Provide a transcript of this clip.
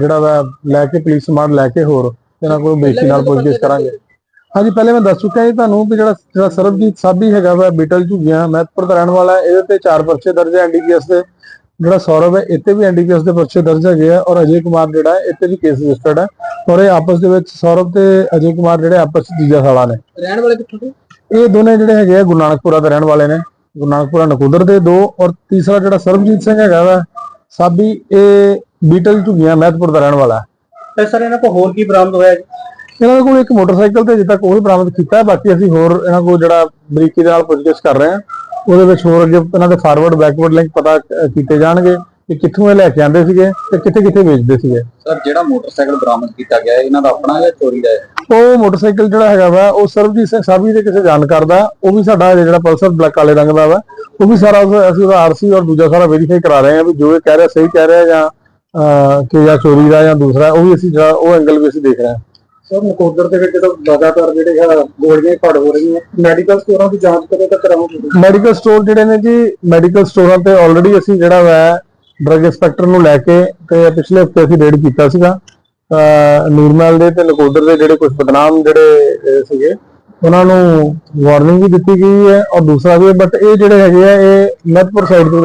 ਜਿਹੜਾ ਵਾ ਲੈ ਕੇ ਪੁਲਿਸ ਸਮਾਨ ਲੈ ਕੇ ਹੋਰ ਇਹਨਾਂ ਕੋਲ ਬੇਸ਼ੀ ਨਾਲ ਪੁੱਛਗਿੱਛ ਕਰਾਂਗੇ। ਹਾਂਜੀ ਪਹਿਲੇ ਮੈਂ ਦੱਸ ਚੁੱਕਿਆ ਜੀ ਤੁਹਾਨੂੰ ਕਿ ਜਿਹੜਾ ਜਿਹੜਾ ਸਰਬਜੀਤ ਸਾਬੀ ਹੈਗਾ ਵਾ ਬੀਟਲ ਝੁੱਗੀਆਂ ਮਹਿਤਪੁਰ ਦਾ ਰਹਿਣ ਵਾਲਾ ਇਹਦੇ ਤੇ ਚਾਰ ਪਰਚੇ ਦਰਜ ਹੈ ਐਨਡੀਪੀਐਸ ਦੇ। ਜਿਹੜਾ ਸੌਰਵ ਹੈ ਇੱਥੇ ਵੀ ਐਨਡੀਪੀਐਸ ਦੇ ਪਰਚੇ ਦਰਜ ਹੈਗੇ ਆ ਔਰ ਅਜੇ ਕੁਮਾਰ ਜਿਹੜਾ ਹੈ ਇੱਥੇ ਵੀ ਕੇਸ ਰਜਿਸਟਰਡ ਹੈ। ਔਰ ਇਹ ਆਪਸ ਦੇ ਵਿੱਚ ਸੌਰਵ ਤੇ ਅਜੇ ਕੁਮਾਰ ਜਿਹੜੇ ਆਪਸ ਚ ਜੀਜਾ ਸਾਲਾ ਨੇ। ਰਹਿਣ ਵਾਲੇ ਕਿੱਥੋਂ ਦੇ? ਇਹ ਦੋਨੇ ਜਿਹੜੇ ਹੈਗੇ ਆ ਗੁਰੂ ਨਾਨਕਪੁਰਾ ਦੇ ਰਹਿਣ ਵਾਲੇ ਨੇ। ਗੁਰੂ ਨਾਨਕਪੁਰਾ ਨਕੋਦਰ ਦੇ ਦੋ ਔਰ ਤੀਸਰਾ ਜਿਹੜਾ ਸਰਬਜੀਤ ਸਿੰਘ ਹੈਗਾ ਵਾ ਸਾਬੀ ਇਹ ਬੀਟਲ ਝੁੱਗੀਆਂ ਮਹਿਤਪੁਰ ਦਾ ਰਹਿਣ ਵਾਲਾ ਹੈ। ਤੇ ਸਰ ਇਹਨਾਂ ਕੋਲ ਹੋਰ ਕੀ ਬਰਾਮਦ ਹੋਇਆ ਜੀ? ਇਹਨਾਂ ਕੋਲ ਇੱਕ ਮੋਟਰਸਾਈਕਲ ਤੇ ਉਹ ਹੀ ਬਰਾਮਦ ਕੀਤਾ ਹੈ ਬਾਕੀ ਅਸੀਂ ਹੋਰ ਇਹਨਾਂ ਕੋਲ ਜਿਹੜਾ ਬਰੀਕੀ ਦੇ ਨਾਲ ਪੁੱਛਗਿੱਛ ਕਰ ਰਹੇ ਹਾਂ। ਉਹਦੇ ਵਿੱਚ ਹੋਰ ਅੱਗੇ ਇਹਨਾਂ ਦੇ ਫਾਰਵਰਡ ਬੈਕਵਰਡ ਲਿੰਕ ਪਤਾ ਕੀਤੇ ਜਾਣਗੇ ਕਿ ਕਿੱਥੋਂ ਇਹ ਲੈ ਕੇ ਆਉਂਦੇ ਸੀਗੇ ਤੇ ਕਿੱਥੇ ਕਿੱਥੇ ਵੇਚਦੇ ਸੀਗੇ। ਸਰ ਜਿਹੜਾ ਮੋਟਰਸਾਈਕਲ ਬਰਾਮਦ ਕੀਤਾ ਗਿਆ ਹੈ, ਇਹਨਾਂ ਦਾ ਆਪਣਾ ਜਾਂ ਚੋਰੀ ਦਾ ਹੈ? ਉਹ ਮੋਟਰਸਾਈਕਲ ਜਿਹੜਾ ਹੈਗਾ ਵਾ ਉਹ ਸਰਬਜੀਤ ਸਿੰਘ ਸਾਬੀ ਦੇ ਕਿਸੇ ਜਾਣਕਾਰ ਦਾ ਉਹ ਵੀ ਸਾਡਾ ਜਿਹੜਾ ਪਲਸਰ ਬਲੈਕ ਕਾਲੇ ਰੰਗ ਦਾ ਵਾ ਉਹ ਵੀ ਸਾਰਾ ਅਸੀਂ ਉਹਦਾ ਆਰਸੀ ਔਰ ਦੂਜਾ ਸਾਰਾ ਵੈਰੀਫਾਈ ਕਰਾ ਰਹੇ ਹਾਂ ਵੀ ਜੋ ਇਹ ਕਹਿ ਰਿਹਾ ਸਹੀ ਕਹਿ ਰਿਹਾ ਜਾਂ ਕਿ ਜਾਂ ਚੋਰੀ ਦਾ ਜਾਂ ਦੂਸਰਾ ਉਹ ਵੀ ਅਸੀਂ ਜਿਹੜਾ ਉਹ ਐਂਗਲ ਵੀ ਅਸੀਂ ਦੇਖ ਰਹੇ ਹਾਂ। ਸਰ ਨਕੋਦਰ ਦੇ ਵਿੱਚ ਜਦੋਂ ਲਗਾਤਾਰ ਜਿਹੜੇ ਹੈ ਗੋਲੀਆਂ ਫੜ ਹੋ ਰਹੀਆਂ। ਮੈਡੀਕਲ ਸਟੋਰਾਂ ਦੀ ਜਾਂਚ ਕਦੋਂ ਤੱਕ ਕਰਾਉਂਗੇ ਮੈਡੀਕਲ ਸਟੋਰ ਜਿਹੜੇ ਨੇ ਜੀ ਮੈਡੀਕਲ ਸਟੋਰਾਂ ਤੇ ਆਲਰੇਡੀ ਅਸੀਂ ਜਿਹੜਾ ਵਾ ਡਰੱਗ ਇੰਸਪੈਕਟਰ ਨੂੰ ਲੈ ਕੇ ਤੇ ਪਿਛਲੇ ਹਫ਼ਤੇ ਅਸੀਂ ਰੇਡ ਕੀਤਾ ਸੀਗਾ। ਅਹ ਨੂਰਮਹਿਲ ਦੇ ਤੇ ਨਕੋਦਰ ਦੇ ਜਿਹੜੇ ਕੁਝ ਬਦਨਾਮ ਜਿਹੜੇ ਸੀਗੇ, ਉਹਨਾਂ ਨੂੰ ਵਾਰਨਿੰਗ ਵੀ ਦਿੱਤੀ ਗਈ ਹੈ ਔਰ ਦੂਸਰਾ ਵੀ ਬਟ ਇਹ ਜਿਹੜੇ ਹੈਗੇ ਆ, ਇਹ ਮਹਿਤਪੁਰ ਸਾਈਡ ਤੋਂ